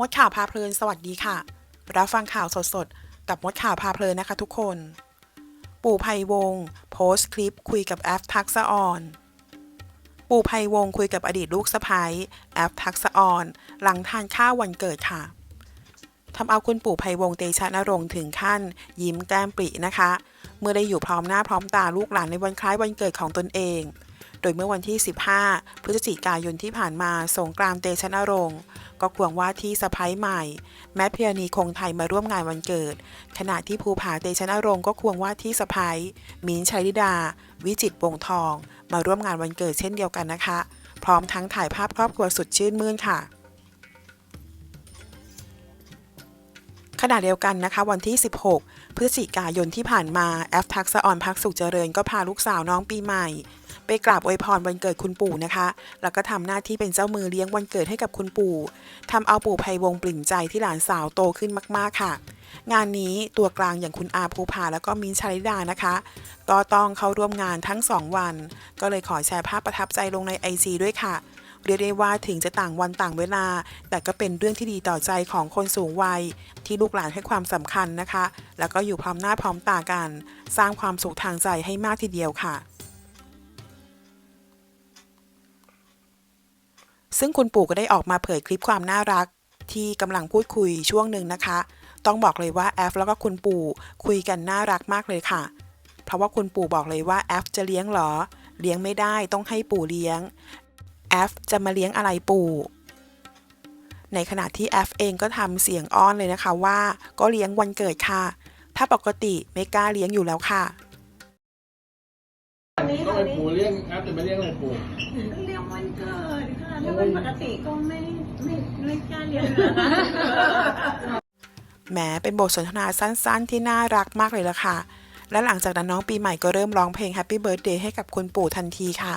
มดข่าวพาเพลิน สวัสดีค่ะ รับฟังข่าวสดๆ กับมดข่าวพาเพลินนะคะทุกคน ปู่ไพวง โพสต์คลิปคุยกับแอฟทักษะออน ปู่ไพวงคุยกับอดีตลูกสะพ้ยแอฟทักษะออน หลังทานข้าววันเกิดค่ะทำเอาคุณปู่ไพวงเตชะนรงถึงขั้น ยิ้มแก้มปรินะคะ เมื่อได้อยู่พร้อมหน้าพร้อมตาลูกหลานในวันคล้ายวันเกิดของตนเอง ดยเมื่อวันที่ 15 พฤศจิกายนที่ผ่านมาสงกรานต์เตชะนรงค์ก็ควงว่าที่สะพ้ายใหม่ แมทพิยานีคงไทยมาร่วมงานวันเกิด ขณะที่ภูผาเตชะนรงค์ก็ควงว่าที่สะพ้ายมิ้นชัยดิดา วิจิตวงทอง มาร่วมงานวันเกิดเช่นเดียวกันนะคะ พร้อมทั้งถ่ายภาพครอบครัวสุดชื่นมื่นค่ะ ณะเดียวกันนะคะ วันที่ 16 พฤศจิกายนที่ผ่านมาแอฟทักษออนพักสุขเจริญก็พาลูกสาวน้องปีใหม่ ไปกราบอวยพรวันเกิดคุณปู่นะคะ แล้วก็ทำหน้าที่เป็นเจ้ามือเลี้ยงวันเกิดให้กับคุณปู่ทำเอาปู่ไพวงปริ่มใจที่หลานสาวโตขึ้นมาก ๆค่ะงานนี้ตัวกลางอย่างคุณอาภูผาแล้วก็มินชาลิดานะคะ ก็ต้องเข้าร่วมงานทั้ง 2 วัน ก็เลยขอแชร์ภาพประทับใจลงใน IG ด้วยค่ะ เรียกได้ว่าถึงจะต่างวันต่างเวลา แต่ก็เป็นเรื่องที่ดีต่อใจของคนสูงวัย ที่ลูกหลานให้ความสำคัญนะคะ แล้วก็อยู่พร้อมหน้าพร้อมตากัน สร้างความสุขทางใจให้มากทีเดียวค่ะซึ่งคุณปู่ก็ได้ออกมาเผยคลิปความน่ารัก ที่กำลังพูดคุยช่วงหนึ่งนะคะ ต้องบอกเลยว่าแอฟแล้วก็คุณปู่คุยกันน่ารักมากเลยค่ะ เพราะว่าคุณปู่บอกเลยว่าแอฟจะเลี้ยงเหรอ เลี้ยงไม่ได้ต้องให้ปู่เลี้ยง แอฟจะมาเลี้ยงอะไรปู่ ในขณะที่แอฟเองก็ทำเสียงอ้อนเลยนะคะว่า ก็เลี้ยงวันเกิดค่ะ ถ้าปกติไม่กล้าเลี้ยงอยู่แล้วค่ะก็ไปปูเลี้ยงแอปจะไปเลี้ยงอะไรปูเรียกวันเกิดค่ะถ้าเป็นปกติก็ไม่ไม่ไม่กล้าเรียนนะคะแหมเป็นบทสนทนาสั้นๆ ที่น่ารักมากเลยละค่ะ และหลังจากนั้นน้องปีใหม่ก็เริ่มร้องเพลง Happy Birthday ให้กับคุณปู่ทันทีค่ะ